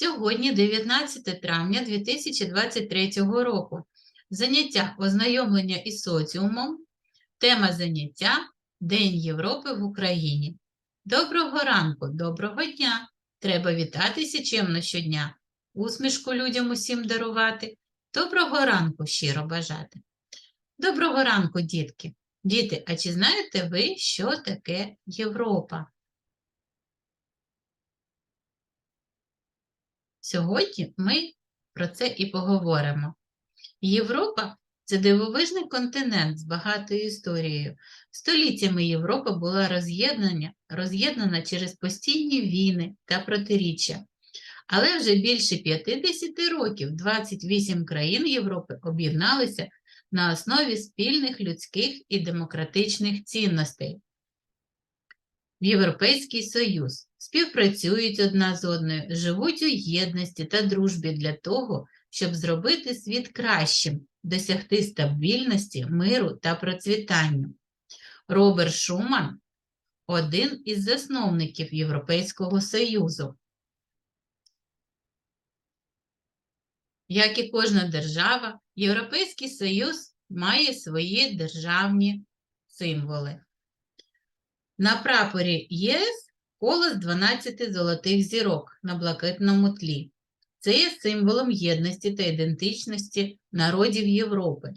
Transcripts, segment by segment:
Сьогодні 19 травня 2023 року. Заняття ознайомлення із соціумом. Тема заняття День Європи в Україні. Доброго ранку, доброго дня! Треба вітатися чемно щодня, усмішку людям усім дарувати. Доброго ранку щиро бажати. Доброго ранку, дітки! Діти, а чи знаєте ви, що таке Європа? Сьогодні ми про це і поговоримо. Європа це дивовижний континент з багатою історією. Століттями Європа була роз'єднана, роз'єднана через постійні війни та протиріччя. Але вже більше 50 років 28 країн Європи об'єдналися на основі спільних людських і демократичних цінностей. В Європейський Союз співпрацюють одна з одною, живуть у єдності та дружбі для того, щоб зробити світ кращим, досягти стабільності, миру та процвітання. Роберт Шуман один із засновників Європейського Союзу. Як і кожна держава, Європейський Союз має свої державні символи. На прапорі ЄС коло з 12 золотих зірок на блакитному тлі. Це є символом єдності та ідентичності народів Європи.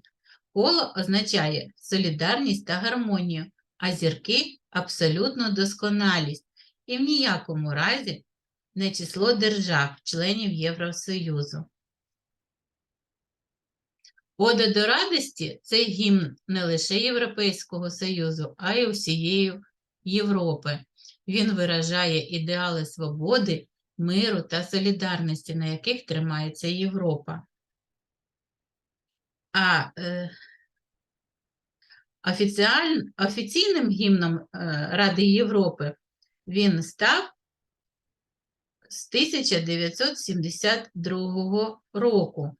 Коло означає солідарність та гармонію, а зірки абсолютну досконалість і в ніякому разі не число держав, членів Євросоюзу. Ода до радості це гімн не лише Європейського Союзу, а й усієї Європи. Він виражає ідеали свободи, миру та солідарності, на яких тримається Європа. А е, офіціаль, офіційним гімном е, Ради Європи він став з 1972 року.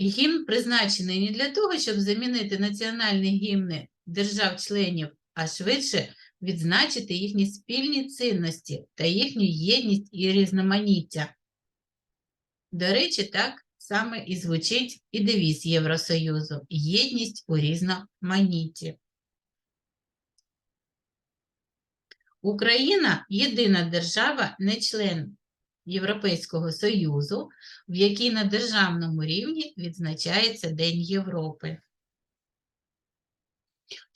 Гімн призначений не для того, щоб замінити національні гімни держав-членів, а швидше відзначити їхні спільні цінності та їхню єдність і різноманіття. До речі, так саме і звучить і девіз Євросоюзу єдність у різноманітті. Україна єдина держава, не член Європейського Союзу, в якій на державному рівні відзначається День Європи.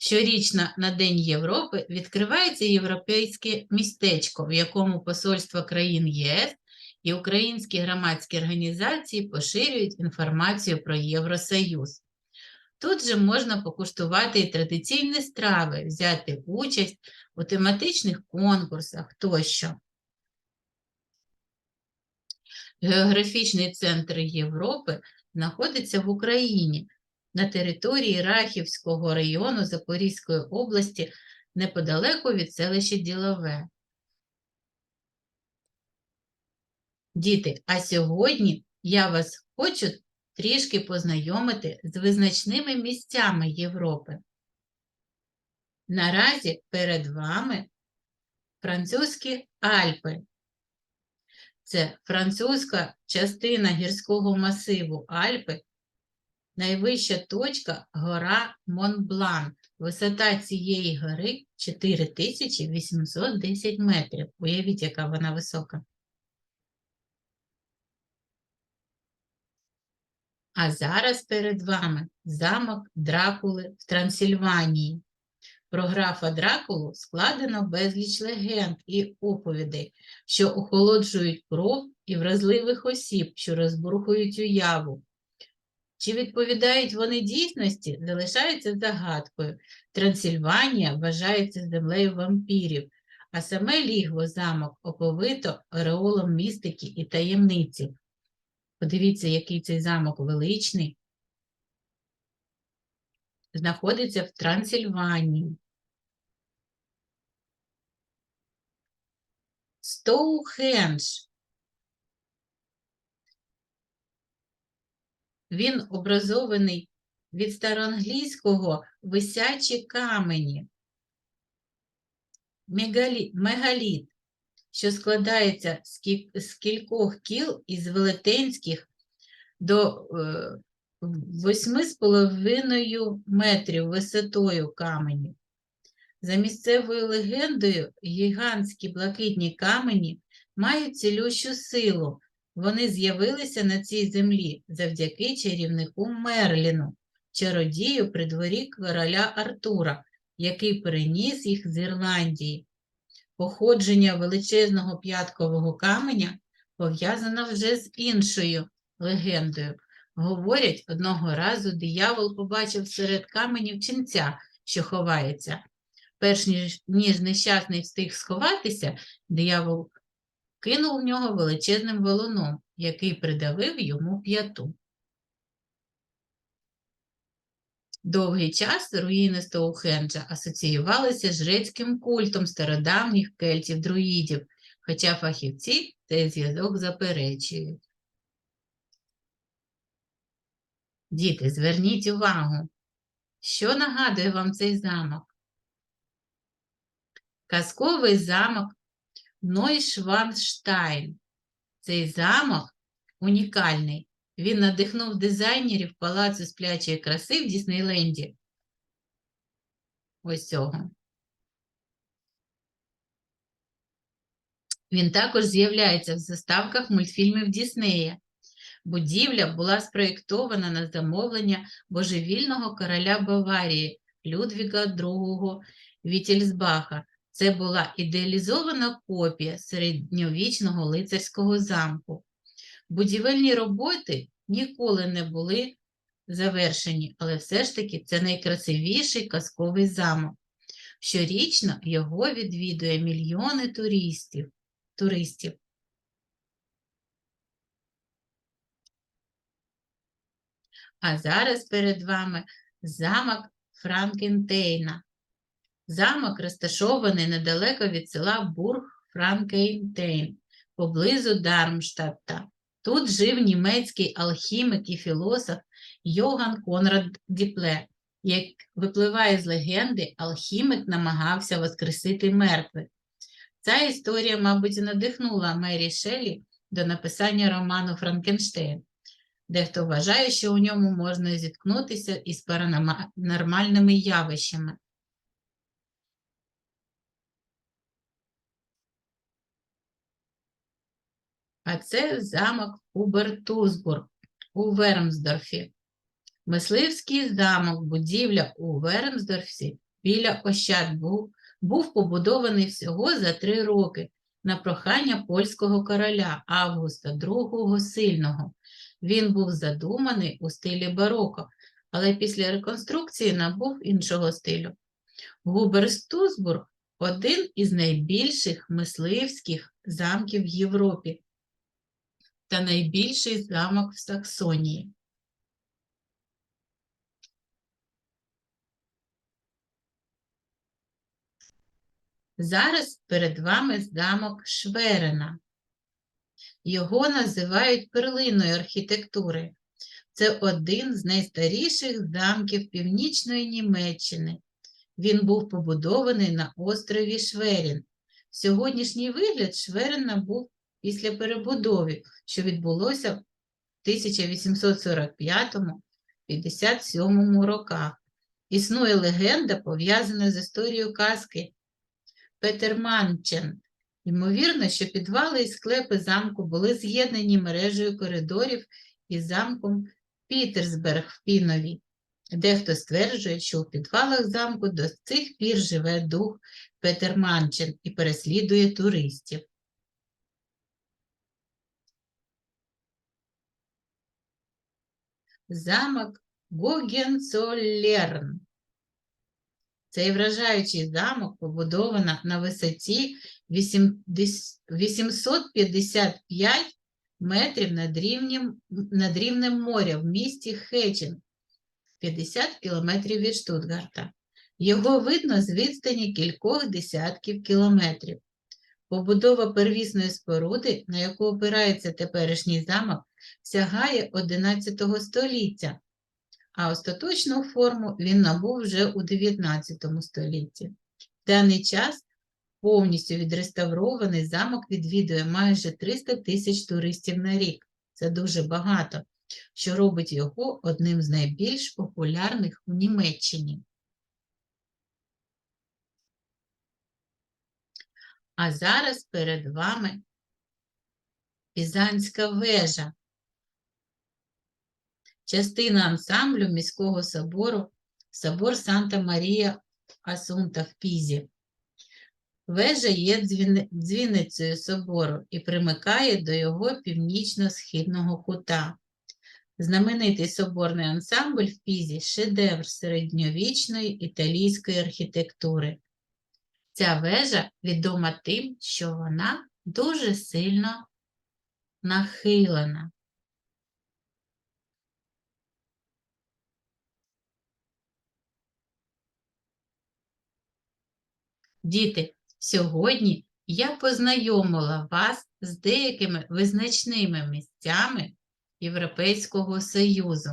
Щорічно на День Європи відкривається європейське містечко, в якому посольства країн ЄС і українські громадські організації поширюють інформацію про Євросоюз. Тут же можна покуштувати і традиційні страви, взяти участь у тематичних конкурсах тощо. Географічний центр Європи знаходиться в Україні на території Рахівського району Запорізької області неподалеку від селища Ділове. Діти, а сьогодні я вас хочу трішки познайомити з визначними місцями Європи. Наразі перед вами французькі Альпи. Це французька частина гірського масиву Альпи, найвища точка гора Монблан. Висота цієї гори 4810 метрів. Уявіть, яка вона висока. А зараз перед вами замок Дракули в Трансильванії. Про графа Дракулу складено безліч легенд і оповідей, що охолоджують кров і вразливих осіб, що розбурхують уяву. Чи відповідають вони дійсності, залишається загадкою. Трансильванія вважається землею вампірів, а саме лігво замок оповито ореолом містики і таємниці. Подивіться, який цей замок величний. Знаходиться в Трансильванії. Стоухендж. Він образований від староанглійського висячі камені. Мегаліт. що складається з кількох кіл із велетенських до е, восьми з половиною метрів висотою каменів. За місцевою легендою, гігантські блакитні камені мають цілющу силу. Вони з'явилися на цій землі завдяки чарівнику Мерліну, чародію при дворі короля Артура, який переніс їх з Ірландії. Походження величезного п'яткового каменя пов'язано вже з іншою легендою. Говорять, одного разу диявол побачив серед каменів ченця, що ховається. Перш ніж, нещасний встиг сховатися, диявол кинув в нього величезним валуном, який придавив йому п'яту. Довгий час руїни Стоухенджа асоціювалися з жрецьким культом стародавніх кельтів-друїдів, хоча фахівці цей зв'язок заперечують. Діти, зверніть увагу, що нагадує вам цей замок? Казковий замок Нойшванштайн. Цей замок унікальний. Він надихнув дизайнерів палацу сплячої краси в Діснейленді. Ось цього. Він також з'являється в заставках мультфільмів Діснея. Будівля була спроєктована на замовлення божевільного короля Баварії Людвіга II Вітельсбаха. Це була ідеалізована копія середньовічного лицарського замку. Будівельні роботи ніколи не були завершені, але все ж таки це найкрасивіший казковий замок. Щорічно його відвідує мільйони туристів. туристів. А зараз перед вами замок Франкентейна. Замок розташований недалеко від села Бург Франкентейн, поблизу Дармштадта. Тут жив німецький алхімик і філософ Йоган Конрад Діпле. Як випливає з легенди, алхімик намагався воскресити мертвих. Ця історія, мабуть, надихнула Мері Шеллі до написання роману Франкенштейн. Дехто вважає, що у ньому можна зіткнутися із паранормальними явищами. А це замок Убертузбург у Вермсдорфі. Мисливський замок, будівля у Вермсдорфі біля Ощад був, був побудований всього за три роки на прохання польського короля Августа II Сильного. Він був задуманий у стилі бароко, але після реконструкції набув іншого стилю. Губерстузбург один із найбільших мисливських замків в Європі та найбільший замок в Саксонії. Зараз перед вами замок Шверена. Його називають перлиною архітектури. Це один з найстаріших замків північної Німеччини. Він був побудований на острові Шверін. Сьогоднішній вигляд Шверина був після перебудови, що відбулося в 1845-57 роках. Існує легенда, пов'язана з історією казки Петерманчен. Ймовірно, що підвали і склепи замку були з'єднані мережею коридорів із замком Пітерсберг в Пінові. Дехто стверджує, що у підвалах замку до цих пір живе дух Петерманчен і переслідує туристів. Замок Гогенцоллерн. Цей вражаючий замок побудовано на висоті 855 метрів над рівнем, над рівнем моря в місті Хечин, 50 кілометрів від Штутгарта. Його видно з відстані кількох десятків кілометрів. Побудова первісної споруди, на яку опирається теперішній замок, сягає 11 століття, а остаточну форму він набув вже у 19 столітті. В даний час Повністю відреставрований замок відвідує майже 300 тисяч туристів на рік. Це дуже багато, що робить його одним з найбільш популярних у Німеччині. А зараз перед вами Пізанська вежа, частина ансамблю міського собору собор Санта Марія Асунта в Пізі. Вежа є дзвіницею собору і примикає до його північно-східного кута. Знаменитий соборний ансамбль в Пізі – шедевр середньовічної італійської архітектури. Ця вежа відома тим, що вона дуже сильно нахилена. Діти, сьогодні я познайомила вас з деякими визначними місцями Європейського Союзу.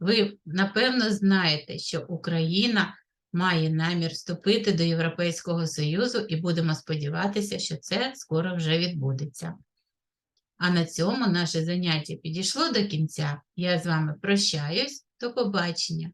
Ви, напевно, знаєте, що Україна має намір вступити до Європейського Союзу і будемо сподіватися, що це скоро вже відбудеться. А на цьому наше заняття підійшло до кінця. Я з вами прощаюсь. До побачення.